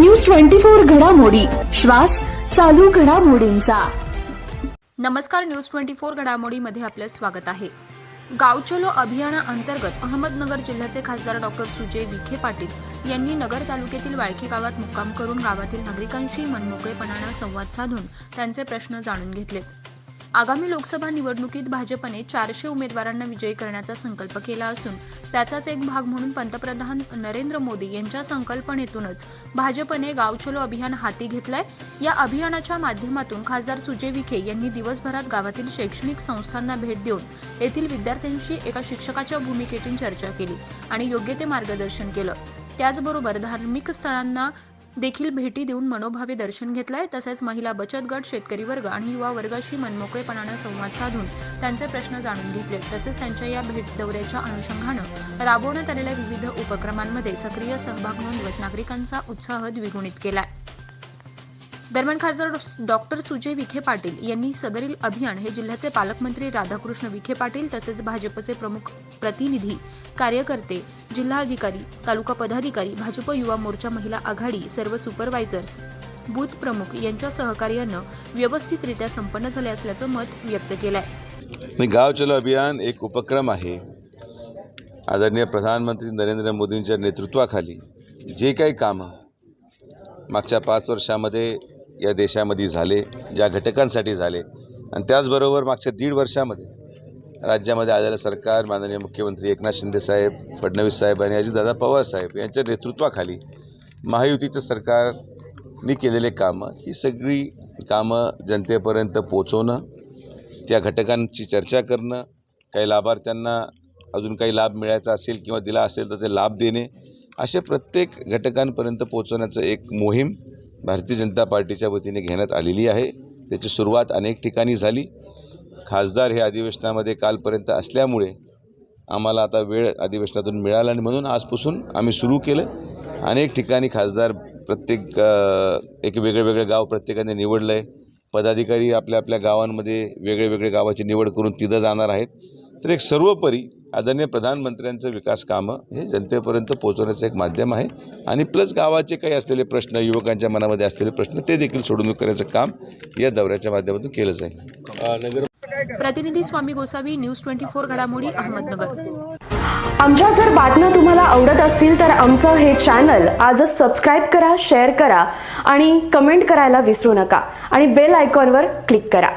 News twenty four घडामोडी. श्वास चालू घडामोडींचा. नमस्कार न्यूज ट्वेंटी फोर घडामोडीमध्ये आपलं स्वागत आहे. गावचलो अभियाना अभियानाअंतर्गत अहमदनगर जिल्ह्याचे खासदार डॉक्टर सुजय विखे पाटील यांनी नगर तालुक्यातील वाळकी गावात मुक्काम करून गावातील नागरिकांशी मनमोकळेपणानं संवाद साधून त्यांचे प्रश्न जाणून घेतलेत. आगामी लोकसभा निवडणुकीत भाजपने चारशे उमेदवारांना विजयी करण्याचा संकल्प केला असून त्याचाच एक भाग म्हणून पंतप्रधान नरेंद्र मोदी यांच्या संकल्पनेतूनच भाजपने गावचलो अभियान हाती घेतलंय. या अभियानाच्या माध्यमातून खासदार सुजय विखे यांनी दिवसभरात गावातील शैक्षणिक संस्थांना भेट देऊन येथील विद्यार्थ्यांशी एका शिक्षकाच्या भूमिकेतून चर्चा केली आणि योग्य ते मार्गदर्शन केलं. त्याचबरोबर धार्मिक स्थळांना देखील भेटी देऊन मनोभावे दर्शन घेतलंय. तसेच महिला बचत गट शेतकरी वर्ग आणि युवा वर्गाशी मनमोकळेपणानं संवाद साधून त्यांचे प्रश्न जाणून घेतले. तसेच त्यांच्या या भेट दौऱ्याच्या अनुषंगानं राबवण्यात आलेल्या विविध उपक्रमांमध्ये सक्रिय सहभाग नोंदवत नागरिकांचा उत्साह द्विगुणित केलाय. दरम्यान खासदार डॉक्टर सुजय विखे पाटील यांनी सदरील अभियान हे जिल्ह्याचे पालकमंत्री राधाकृष्ण विखे पाटील तसेच भाजपचे प्रमुख प्रतिनिधी कार्यकर्ते जिल्हाधिकारी तालुका पदाधिकारी भाजप युवा मोर्चा महिला आघाडी सर्व सुपरवायझर्स बूथ प्रमुख यांच्या सहकार्यानं व्यवस्थितरित्या संपन्न झाले असल्याचं मत व्यक्त केलंय. आहे गाव चलो अभियान एक उपक्रम आहे. आदरणीय प्रधानमंत्री नरेंद्र मोदींच्या नेतृत्वाखाली जे काही कामं मागच्या पाच वर्षामध्ये या देशामध्ये झाले ज्या घटकांसाठी झाले. आणि त्याचबरोबर मागच्या दीड वर्षामध्ये राज्यामध्ये आलेलं सरकार माननीय मुख्यमंत्री एकनाथ शिंदे साहेब फडणवीस साहेब आणि अजितदादा पवारसाहेब यांच्या नेतृत्वाखाली महायुतीचं सरकारने केलेले कामं ही सगळी कामं जनतेपर्यंत पोचवणं त्या घटकांची चर्चा करणं काही लाभार्थ्यांना अजून काही लाभ मिळायचा असेल किंवा दिला असेल तर ते लाभ देणे असे प्रत्येक घटकांपर्यंत पोचवण्याचं एक मोहीम भारतीय जनता पार्टीच्या वतीने घेण्यात आलेली आहे. त्याची सुरुवात अनेक ठिकाणी झाली. खासदार हे अधिवेशनामध्ये कालपर्यंत असल्यामुळे आम्हाला आता वेळ अधिवेशनातून मिळाला आणि म्हणून आजपासून आम्ही सुरू केलं. अनेक ठिकाणी खासदार प्रत्येक एक वेगळं वेगळं गाव प्रत्येकाने निवडलं आहे पदाधिकारी आपल्या आपल्या गावांमध्ये वेगळे वेगळे गावाची निवड करून तिथं जाणार आहेत. तर एक सर्वोपरी आदरणीय प्रधानमंत्र्यांचं विकास कामं हे जनतेपर्यंत पोहोचवण्याचं एक माध्यम आहे. आणि प्लस गावाचे काही असलेले प्रश्न युवकांच्या मनामध्ये असलेले प्रश्न ते देखील सोडवणूक करायचं काम या दौऱ्याच्या माध्यमातून केलं जाईल. प्रतिनिधी Swami Gosavi news twenty four घडामोडी अहमदनगर. आमच्या जर बातम्या तुम्हाला आवडत असतील तर आमचं हे चॅनल आजच सबस्क्राईब करा शेअर करा आणि कमेंट करायला विसरू नका. आणि बेल आयकॉनवर क्लिक करा.